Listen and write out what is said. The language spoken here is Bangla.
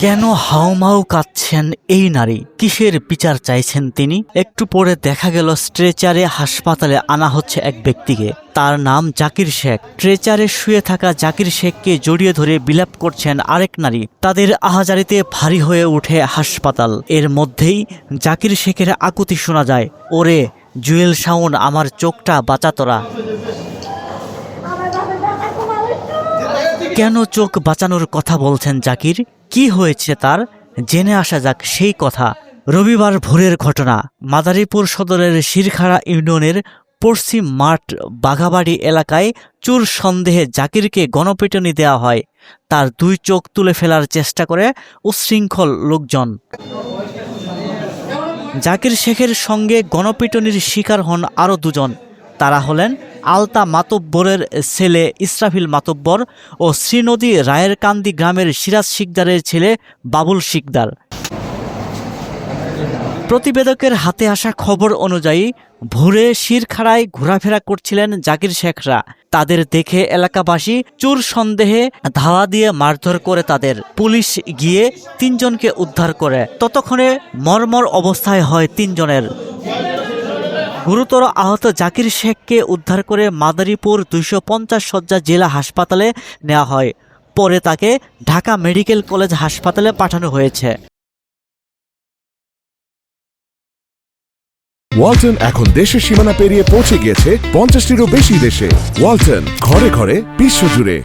কেন হাউমাউ কাঁদছেন এই নারী? কিসের বিচার চাইছেন তিনি? একটু পরে দেখা গেল স্ট্রেচারে হাসপাতালে আনা হচ্ছে এক ব্যক্তিকে। তার নাম জাকির শেখ। স্ট্রেচারে শুয়ে থাকা জাকির শেখকে জড়িয়ে ধরে বিলাপ করছেন আরেক নারী। তাদের আহাজারিতে ভারী হয়ে ওঠে হাসপাতাল। এর মধ্যেই জাকির শেখের আকুতি শোনা যায়। ওরে, জুয়েল শাওন, আমার চোখটা বাঁচাতরা কেন চোখ বাঁচানোর কথা বলছেন জাকির? কি হয়েছে তার? জেনে আসা যাক সেই কথা। রবিবার ভোরের ঘটনা। মাদারীপুর সদরের শিরখাড়া ইউনিয়নের পশ্চিম মাঠ বাঘাবাড়ি এলাকায় চুর সন্দেহে জাকিরকে গণপিটনি দেওয়া হয়। তার দুই চোখ তুলে ফেলার চেষ্টা করে উচ্ছৃঙ্খল লোকজন। জাকির শেখের সঙ্গে গণপিটনির শিকার হন আরও দুজন। তারা হলেন আলতা মাতব্বরের ছেলে ইসরাফিল মাতব্বর ও শ্রীনদী রায়ের কান্দি গ্রামের সিরাজ শিকদারের ছেলে বাবুল শিকদার। প্রতিবেদকের হাতে আসা খবর অনুযায়ী ভোরে শিরখাড়ায় ঘোরাফেরা করছিলেন জাকির শেখরা। তাদের দেখে এলাকাবাসী চোর সন্দেহে ধাওয়া দিয়ে মারধর করে তাদের। পুলিশ গিয়ে তিনজনকে উদ্ধার করে। ততক্ষণে মর্মর অবস্থায় হয় তিনজনের। গুরুতর আহত জাকির শেখকে উদ্ধার করে মাদারীপুর দুইশো পঞ্চাশ শয্যা জেলা হাসপাতালে নেওয়া হয়। পরে তাকে ঢাকা মেডিকেল কলেজ হাসপাতালে পাঠানো হয়েছে। ওয়ালটন এখন দেশের সীমানা পেরিয়ে পৌঁছে গিয়েছে পঞ্চাশটিরও বেশি দেশে। ওয়ালটন, ঘরে ঘরে বিশ্বজুড়ে